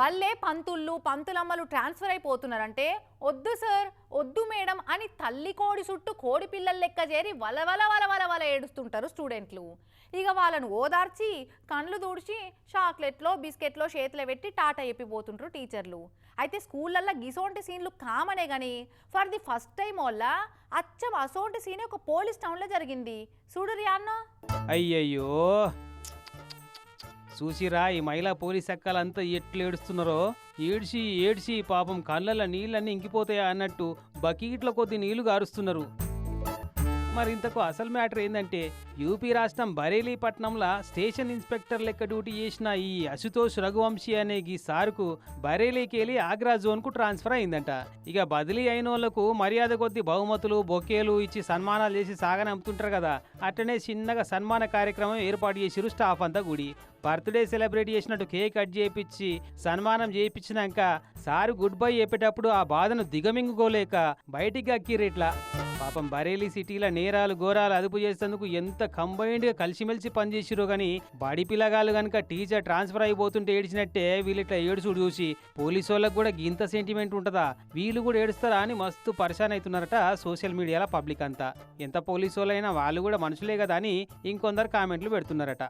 బల్లే పంతుళ్ళు పంతులమ్మలు ట్రాన్స్ఫర్ అయిపోతున్నారంటే వద్దు సార్ వద్దు మేడం అని తల్లి కోడి చుట్టూ కోడి పిల్లల లెక్క చేరి వలవల వలవల వల ఏడుస్తుంటారు స్టూడెంట్లు. ఇక వాళ్ళను ఓదార్చి కండ్లు దూడ్చి చాక్లెట్లో బిస్కెట్లో చేతిలో పెట్టి టాటా చెప్పిపోతుంటారు టీచర్లు. అయితే స్కూళ్ళల్లో గిసోంటి సీన్లు కామనే కానీ ఫర్ ది ఫస్ట్ టైం వల్ల అచ్చం అసోంటి సీనే ఒక పోలీస్ టౌన్లో జరిగింది. చూడు అన్న. అయ్యయ్యో! చూసిరా ఈ మహిళా పోలీస్ అక్కలంతా ఎట్లు ఏడుస్తున్నారో ఏడ్చి ఏడ్చి పాపం కళ్ళల నీళ్ళన్నీ ఇంకిపోతాయా అన్నట్టు బకీట్ల కొద్ది నీళ్ళు గారుస్తున్నారు. మరి ఇంతకు అసలు మ్యాటర్ ఏంటంటే యూపీ రాష్ట్రం బరేలీ పట్నంలో స్టేషన్ ఇన్స్పెక్టర్ లెక్క డ్యూటీ చేసిన ఈ అశుతోష్ రఘువంశీ అనే ఈ సార్కు బరేలీకి వెళ్ళి ఆగ్రా జోన్కు ట్రాన్స్ఫర్ అయిందంట. ఇక బదిలీ అయిన వాళ్ళకు మర్యాద కొద్ది బహుమతులు బొకేలు ఇచ్చి సన్మానాలు చేసి సాగనంపుతుంటారు కదా అట్లనే చిన్నగా సన్మాన కార్యక్రమం ఏర్పాటు చేసిరు స్టాఫ్ అంతా గుడి బర్త్డే సెలబ్రేట్ చేసినట్టు కేక్ కట్ చేయించి సన్మానం చేయించినాక సారు గుడ్ బై చెప్పేటప్పుడు ఆ బాధను దిగమింగుకోలేక బయటికి అక్కిరిట్లా. పాపం బరేలీ సిటీల నేరాలు ఘోరాలు అదుపు చేసేందుకు ఎంత కంబైన్డ్గా కలిసిమెలిసి పనిచేసిరో గాని బడి పిల్లగాళ్ళు కనుక టీచర్ ట్రాన్స్ఫర్ అయిపోతుంటే ఏడిచినట్టే వీళ్ళు ఇట్లా ఏడుచుడు చూసి పోలీసు వాళ్ళకి కూడా గింత సెంటిమెంట్ ఉంటుందా? వీళ్ళు కూడా ఏడుస్తారా అని మస్తు పరిశాన్ అవుతున్నారట సోషల్ మీడియాలో పబ్లిక్ అంతా. ఎంత పోలీసు వాళ్ళైనా వాళ్ళు కూడా మనుషులే కదా అని ఇంకొందరు కామెంట్లు పెడుతున్నారట.